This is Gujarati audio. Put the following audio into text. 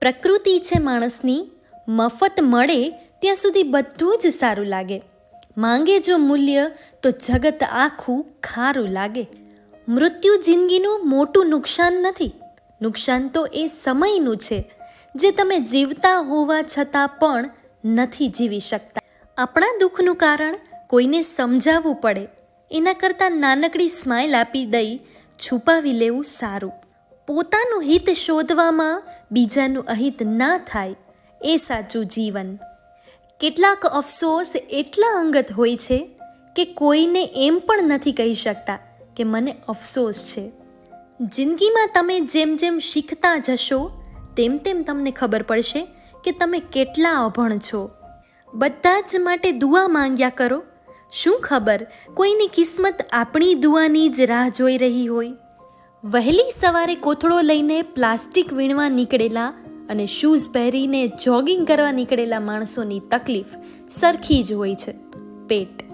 પ્રકૃતિ છે માણસની, મફત મળે ત્યાં સુધી બધું જ સારું લાગે. માંગે જો મૂલ્ય, તો જગત આખું ખારું લાગે. મૃત્યુ જિંદગીનું મોટું નુકસાન નથી. નુકસાન તો એ સમયનું છે, જે તમે જીવતા હોવા છતાં પણ નથી જીવી શકતા. આપણા દુઃખનું કારણ કોઈને સમજાવવું પડે. એના કરતાં નાનકડી સ્માઇલ આપી દઈ, છુપાવી લેવું સારું. પોતાનું હિત શોધવામાં બીજાનું અહિત ના થાય, એ સાચું જીવન. કેટલાક અફસોસ એટલા અંગત હોય છે કે કોઈને એમ પણ નથી કહી શકતા કે મને અફસોસ છે. જિંદગીમાં તમે જેમ જેમ શીખતા જશો, તેમ તેમ તમને ખબર પડશે કે તમે કેટલા અભણ છો. બધા જ માટે દુઆ માંગ્યા કરો. શું ખબર કોઈની કિસ્મત આપણી દુઆની જ રાહ જોઈ રહી હોય? વહેલી સવારે કોથળો લઈને પ્લાસ્ટિક વીણવા નીકળેલા અને શૂઝ પહેરીને જોગિંગ કરવા નીકળેલા માણસોની તકલીફ સરખી જ હોય છે. પેટ